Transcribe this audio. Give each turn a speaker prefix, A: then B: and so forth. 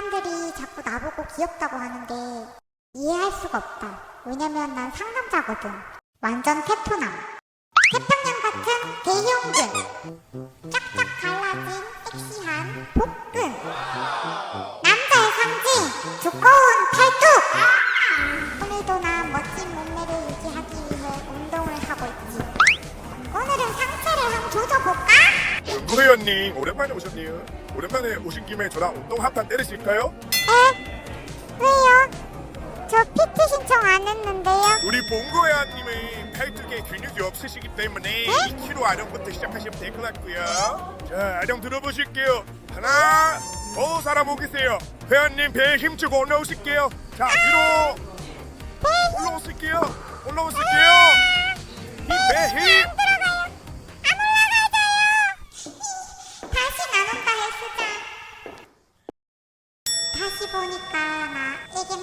A: 사람들이 자꾸 나보고 귀엽다고 하는데 이해할 수가 없다. 왜냐면 난 상남자거든. 완전 테토남. 태평양 같은 대형근. 쫙쫙 갈라진 섹시한 복근. 남자의 상징 두꺼운 팔뚝. 오늘도 난 멋진 몸매를 유지하기 위해 운동을 하고 있지. 오늘은 상체를 한번 조져볼까?
B: 구회원님 오랜만에 오셨네요. 오랜만에 오신 김에 저랑 운동 한판 때리실까요?
A: 에? 왜요? 저 PT 신청 안 했는데요.
B: 우리 봉구회원님은 팔뚝에 근육이 없으시기 때문에 2kg 아령부터 시작하시면 될 것 같고요. 자, 아령 들어보실게요. 하나, 더 살아보겠어요. 회원님 배에 힘주고 올라오실게요. 자, 위로 올라오실게요. 올라오실게요.
A: 다시 보니까 나 애견남이네.